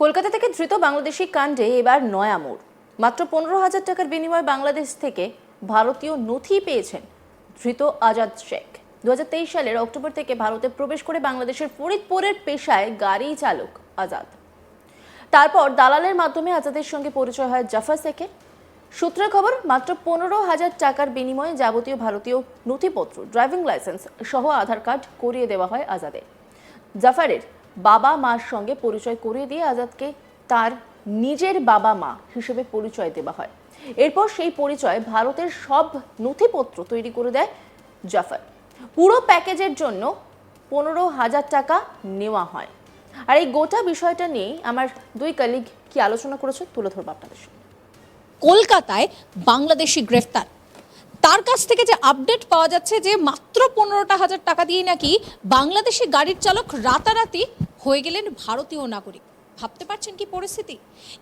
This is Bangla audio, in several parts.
কলকাতা থেকে ধৃত বাংলাদেশি কাণ্ডে এবার নয়া মোড়। মাত্র পনেরো হাজার টাকার বিনিময়ে বাংলাদেশ থেকে ভারতীয় নথি পেয়েছেন ধৃত আজাদ শেখ। দুই হাজার তেইশ সালের অক্টোবর থেকে ভারতে প্রবেশ করে বাংলাদেশের ফরিদপুরের পেশায় গাড়ি চালক আজাদ। তারপর দালালের মাধ্যমে আজাদের সঙ্গে পরিচয় হয় জাফর শেখের। সূত্রের খবর, মাত্র পনেরো হাজার টাকার বিনিময়ে যাবতীয় ভারতীয় নথিপত্র, ড্রাইভিং লাইসেন্স সহ আধার কার্ড করিয়ে দেওয়া হয় আজাদের। জাফারের বাবা মার সঙ্গে পরিচয় করিয়ে দিয়ে আজাদকে তার নিজের বাবা মা হিসেবে পরিচয় দেওয়া হয়। এরপর সেই পরিচয় ভারতের সব নথিপত্র তৈরি করে দেয় জাফর। পুরো প্যাকেজের জন্য পনেরো হাজার টাকা নেওয়া হয়। আর এই গোটা বিষয়টা নিয়ে আমার দুই কলিগ কি আলোচনা করেছে তুলে ধরবো আপনাদের সামনে। কলকাতায় বাংলাদেশি গ্রেফতার। তার কাছ থেকে যে আপডেট পাওয়া যাচ্ছে যে মাত্র পনেরোটা হাজার টাকা দিয়ে নাকি বাংলাদেশি গাড়ির চালক রাতারাতি হয়ে গেলেন ভারতীয় নাগরিক। ভাবতে পারছেন কি পরিস্থিতি?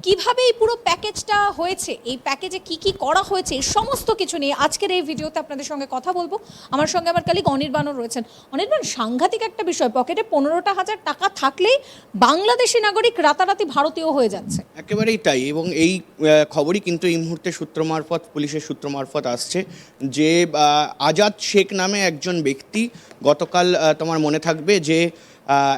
কীভাবে এই পুরো প্যাকেজটা হয়েছে? এই প্যাকেজে কি কি করা হয়েছে? সমস্ত কিছু নিয়ে আজকের এই ভিডিওতে আপনাদের সঙ্গে কথা বলব। আমার সঙ্গে আমার কালিক অনির্বাণও রয়েছেন। অনির্বাণ, সাংঘাতিক একটা বিষয়। পকেটে পনেরোটা হাজার টাকা থাকলেই বাংলাদেশি নাগরিক রাতারাতি ভারতীয় হয়ে যাচ্ছে। একেবারেই তাই এবং এই খবরই কিন্তু এই মুহূর্তে সূত্র মারফত, পুলিশের সূত্র মারফত আসছে যে আজাদ শেখ নামে একজন ব্যক্তি গতকাল তোমার মনে থাকবে যে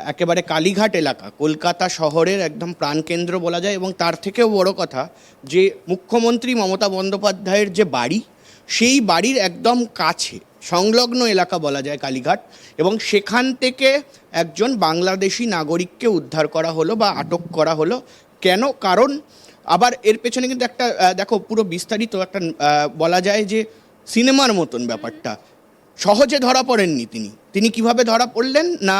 একেবারে কালীঘাট এলাকা, কলকাতা শহরের একদম প্রাণকেন্দ্র বলা যায় এবং তার থেকেও বড় কথা যে মুখ্যমন্ত্রী মমতা বন্দ্যোপাধ্যায়ের যে বাড়ি, সেই বাড়ির একদম কাছে, সংলগ্ন এলাকা বলা যায় কালীঘাট এবং সেখান থেকে একজন বাংলাদেশি নাগরিককে উদ্ধার করা হলো বা আটক করা হলো। কেন? কারণ আবার এর পেছনে কিন্তু একটা দেখো পুরো বিস্তারিত একটা বলা যায় যে সিনেমার মতন ব্যাপারটা। সহজে ধরা পড়েননি তিনি। তিনি কীভাবে ধরা পড়লেন না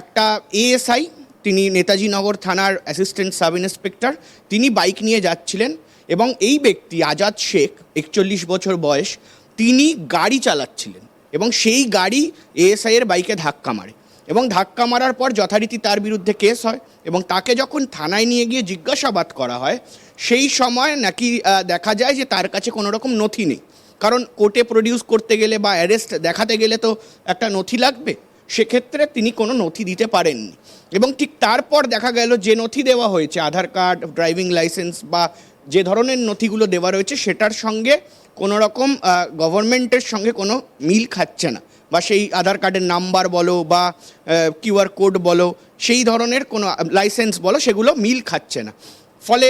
একটা এএসআই তিনি নেতাজি নগর থানার অ্যাসিস্ট্যান্ট সাব ইন্সপেক্টর তিনি বাইক নিয়ে যাচ্ছিলেন এবং এই ব্যক্তি আজাদ শেখ, একচল্লিশ বছর বয়স, তিনি গাড়ি চালাচ্ছিলেন এবং সেই গাড়ি এএসআই এর বাইকে ধাক্কা মারে এবং ধাক্কা মারার পর যথারীতি তার বিরুদ্ধে কেস হয় এবং তাকে যখন থানায় নিয়ে গিয়ে জিজ্ঞাসাবাদ করা হয়, সেই সময় নাকি দেখা যায় যে তার কাছে কোনো রকম নথি নেই। কারণ কোর্টে প্রডিউস করতে গেলে বা অ্যারেস্ট দেখাতে গেলে তো একটা নথি লাগবে। সেক্ষেত্রে তিনি কোনো নথি দিতে পারেননি। এবং ঠিক তারপর দেখা গেল যে নথি দেওয়া হয়েছে, আধার কার্ড, ড্রাইভিং লাইসেন্স বা যে ধরনের নথিগুলো দেওয়া রয়েছে, সেটার সঙ্গে কোনো রকম গভর্নমেন্টের সঙ্গে কোনো মিল খাচ্ছে না। বা সেই আধার কার্ডের নাম্বার বলো বা কিউআর কোড বলো, সেই ধরনের কোনো লাইসেন্স বলো, সেগুলো মিল খাচ্ছে না। ফলে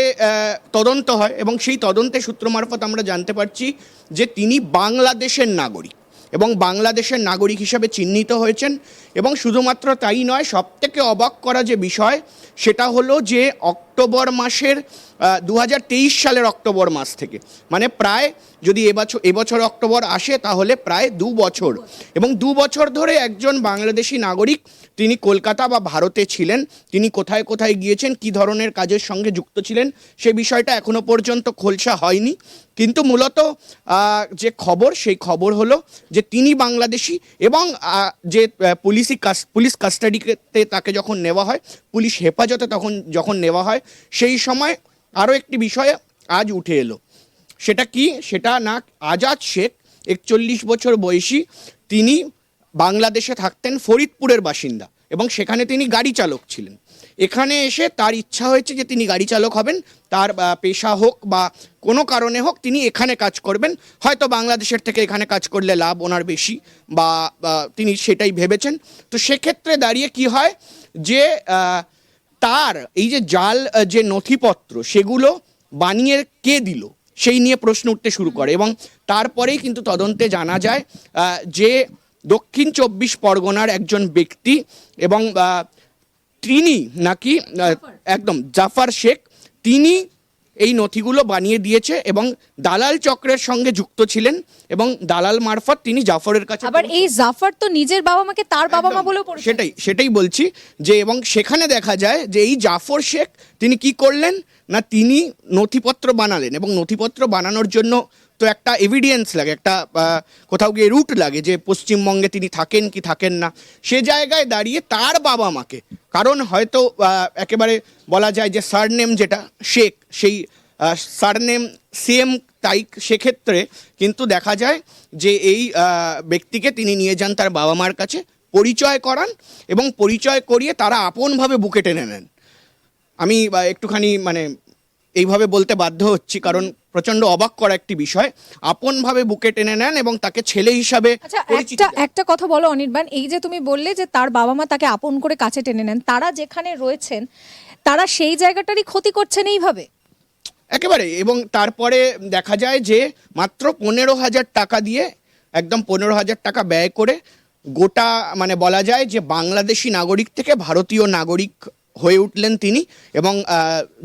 তদন্ত হয় এবং সেই তদন্তের সূত্র মারফত আমরা জানতে পারছি যে তিনি বাংলাদেশের নাগরিক। এবং বাংলাদেশের নাগরিক হিসাবে চিহ্নিত হয়েছেন। এবং শুধুমাত্র তাই নয়, সবথেকে অবাক করা যে বিষয়, সেটা হলো যে অক্টোবর মাসের দু হাজার তেইশ সালের অক্টোবর মাস থেকে। মানে প্রায় যদি এবছর এবছর অক্টোবর আসে তাহলে প্রায় দু বছর। এবং দু বছর ধরে একজন বাংলাদেশি নাগরিক, তিনি কলকাতা বা ভারতে ছিলেন, তিনি কোথায় কোথায় গিয়েছেন, কি ধরনের কাজের সঙ্গে যুক্ত ছিলেন, সে বিষয়টা এখনও পর্যন্ত খোলসা হয়নি। কিন্তু মূলত যে খবর, সেই খবর হলো যে তিনি বাংলাদেশি এবং যে পুলিশি পুলিশ কাস্টাডিতে তাকে যখন নেওয়া হয়, পুলিশ হেফাজতে তখন, যখন নেওয়া হয় সেই সময় আরও একটি বিষয় আজ উঠে এলো। সেটা কি? সেটা না আজাদ শেখ, একচল্লিশ বছর বয়সী, তিনি বাংলাদেশে থাকতেন ফরিদপুরের বাসিন্দা এবং সেখানে তিনি গাড়ি চালক ছিলেন। এখানে এসে তার ইচ্ছা হয়েছে যে তিনি গাড়ি চালক হবেন, তার পেশা হোক বা কোনো কারণে হোক তিনি এখানে কাজ করবেন। হয়তো বাংলাদেশের থেকে এখানে কাজ করলে লাভ ওনার বেশি বা তিনি সেটাই ভেবেছেন। তো সেক্ষেত্রে দাঁড়িয়ে কি হয় যে তার এই যে জাল যে নথিপত্র সেগুলো বানিয়ে কে দিল? সেই নিয়ে প্রশ্ন উঠতে শুরু করে এবং তারপরেই কিন্তু তদন্তে জানা যায় যে দক্ষিণ চব্বিশ পরগনার একজন ব্যক্তি এবং তিনি নাকি একদম জাফার শেখ তিনি এই নথিগুলো বানিয়ে দিয়েছে এবং দালাল চক্রের সঙ্গে যুক্ত ছিলেন এবং দালাল মারফত তিনি জাফরের কাছে আবার এই জাফর তো নিজের বাবা মাকে তার বাবা মা বলে বলেও সেটাই সেটাই বলছি যে এবং সেখানে দেখা যায় যে এই জাফর শেখ তিনি কি করলেন? না তিনি নথিপত্র বানালেন এবং নথিপত্র বানানোর জন্য তো একটা এভিডেন্স লাগে, একটা কোথাও গিয়ে রুট লাগে যে পশ্চিমবঙ্গে তিনি থাকেন কি থাকেন না। সে জায়গায় দাঁড়িয়ে তার বাবা মাকে, কারণ হয়তো একেবারে বলা যায় যে সারনেম যেটা, শেখ, সেই সারনেম সেম তাই সেক্ষেত্রে কিন্তু দেখা যায় যে এই ব্যক্তিকে তিনি নিয়ে যান তার বাবা মার কাছে, পরিচয় করান এবং পরিচয় করিয়ে তারা আপনভাবে বুকে টেনে নেন। আমি একটুখানি মানে এইভাবে বলতে বাধ্য হচ্ছি, কারণ প্রচণ্ড অবাক করা একটি বিষয়। আপনভাবে বুকে টেনে নেন এবং তাকে ছেলে হিসাবে আচ্ছা একটা একটা কথা বলো অনির্বাণ এই যে তুমি বললে যে তার বাবা মা তাকে আপন করে কাছে টেনে নেন তারা যেখানে রয়েছেন তারা সেই জায়গাটারই ক্ষতি করছেন এইভাবে? একেবারে এবং তারপরে দেখা যায় যে মাত্র পনেরো হাজার টাকা দিয়ে একদম পনেরো হাজার টাকা ব্যয় করে গোটা মানে বলা যায় যে বাংলাদেশি নাগরিক থেকে ভারতীয় নাগরিক হয়ে উঠলেন তিনি এবং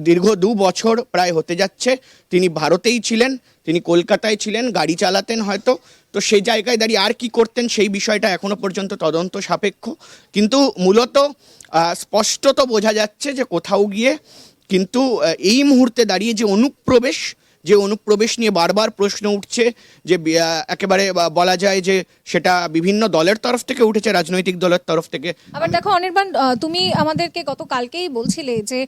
দীর্ঘ দু বছর প্রায় হতে যাচ্ছে। তিনি ভারতেই ছিলেন, তিনি কলকাতায় ছিলেন, গাড়ি চালাতেন হয়তো। তো সেই জায়গায় দাঁড়িয়ে আর কি করতেন সেই বিষয়টা এখনও পর্যন্ত তদন্ত সাপেক্ষ। কিন্তু মূলত স্পষ্টত বোঝা যাচ্ছে যে কোথাও গিয়ে কিন্তু এই মুহূর্তে দাঁড়িয়ে যে অনুপ্রবেশ যে অনুপ্রবেশ নিয়ে বারবার প্রশ্ন উঠছে যে একেবারে বলা যায় যে সেটা বিভিন্ন দলের তরফ থেকে উঠেছে রাজনৈতিক দলের তরফ থেকে। আবার দেখো অনির্বাণ তুমি আমাদেরকে গতকালকেই বলছিলে যে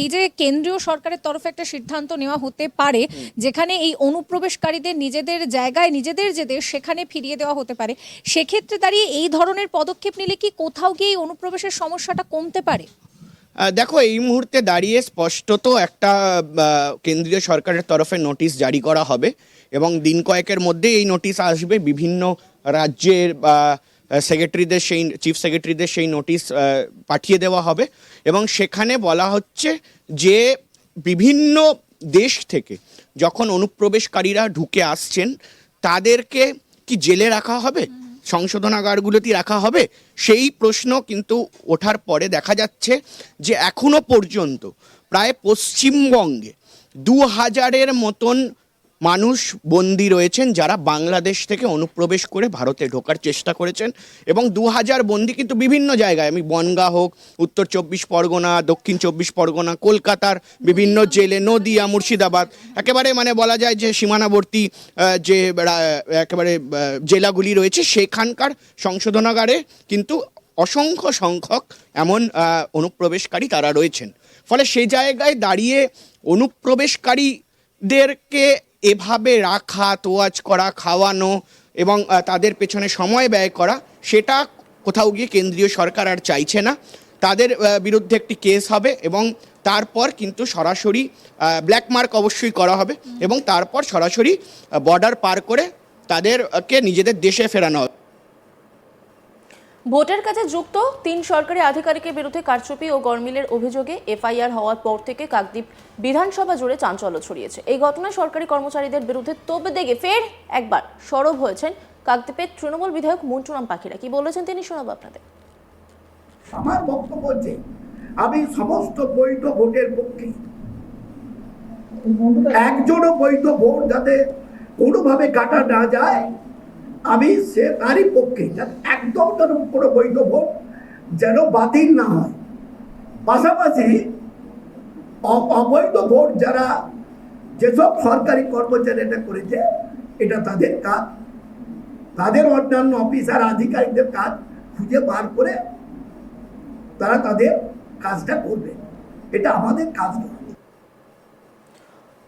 এই যে কেন্দ্রীয় সরকারের তরফে একটা সিদ্ধান্ত নেওয়া হতে পারে যেখানে এই অনুপ্রবেশকারীদের নিজেদের জায়গায় নিজেদের যে দেশ সেখানে ফিরিয়ে দেওয়া হতে পারে সেক্ষেত্রে দাঁড়িয়ে এই ধরনের পদক্ষেপ নিলে কি কোথাও গিয়ে এই অনুপ্রবেশের সমস্যাটা কমতে পারে? দেখো, এই মুহূর্তে দাঁড়িয়ে স্পষ্টত একটা কেন্দ্রীয় সরকারের তরফে নোটিশ জারি করা হবে এবং দিন কয়েকের মধ্যে এই নোটিশ আসবে। বিভিন্ন রাজ্যের বা সেক্রেটারিদের সেই, চিফ সেক্রেটারিদের সেই নোটিশ পাঠিয়ে দেওয়া হবে এবং সেখানে বলা হচ্ছে যে বিভিন্ন দেশ থেকে যখন অনুপ্রবেশকারীরা ঢুকে আসছেন, তাদেরকে কি জেলে রাখা হবে? সংশোধনাগারগুলোতে রাখা হবে? সেই প্রশ্ন কিন্তু ওঠার পরে দেখা যাচ্ছে যে এখনও পর্যন্ত প্রায় পশ্চিমবঙ্গে দু হাজারের মতন মানুষ বন্দি রয়েছেন যারা বাংলাদেশ থেকে অনুপ্রবেশ করে ভারতে ঢোকার চেষ্টা করেছেন এবং দু হাজার বন্দি কিন্তু বিভিন্ন জায়গায়, আমি বনগা হোক, উত্তর চব্বিশ পরগনা, দক্ষিণ চব্বিশ পরগনা, কলকাতার বিভিন্ন জেলে, নদিয়া, মুর্শিদাবাদ, একেবারে মানে বলা যায় যে সীমানাবর্তী যে একেবারে জেলাগুলি রয়েছে, সেখানকার সংশোধনাগারে কিন্তু অসংখ্য সংখ্যক এমন অনুপ্রবেশকারী তারা রয়েছেন। ফলে সেই জায়গায় দাঁড়িয়ে অনুপ্রবেশকারীদেরকে এভাবে রাখা, তোয়াজ করা, খাওয়ানো এবং তাদের পেছনে সময় ব্যয় করা, সেটা কোথাও গিয়ে কেন্দ্রীয় সরকার আর চাইছে না। তাদের বিরুদ্ধে একটি কেস হবে এবং তারপর কিন্তু সরাসরি ব্ল্যাক মার্ক অবশ্যই করা হবে এবং তারপর সরাসরি বর্ডার পার করে তাদেরকে নিজেদের দেশে ফেরানো হবে। ভোটের কাছে যুক্ত তিন সরকারি আধিকারিকের বিরুদ্ধে কারচুপি ও গরমিলের অভিযোগে এফআইআর হওয়ার পর থেকে কাকদ্বীপ বিধানসভা জুড়ে চাঞ্চল্য ছড়িয়েছে। এই ঘটনায় সরকারি কর্মচারীদের বিরুদ্ধে তোপ দেগে ফের একবার সরব হয়েছেন কাকদ্বীপের তৃণমূল বিধায়ক মন্টুরাম পাখিরা। কি বলেছেন তিনি শোনাবো আপনাদের। আমার বক্তব্য হচ্ছে আমি সমস্ত বৈধ ভোটের পক্ষে একজনও বৈধ ভোট যাতে কোনোভাবে কাটা না যায় আমি সে তারই পক্ষে একদম যেন কোনো বৈধবোট যেন বাতিল না হয়। পাশাপাশি অবৈধ ভোট যারা যেসব সরকারি কর্মচারী এটা করেছে, এটা তাদের কাজ। তাদের অন্যান্য অফিসার, আধিকারিকদের কাজ খুঁজে বার করে তারা তাদের কাজটা করবে। এটা আমাদের কাজ নয়।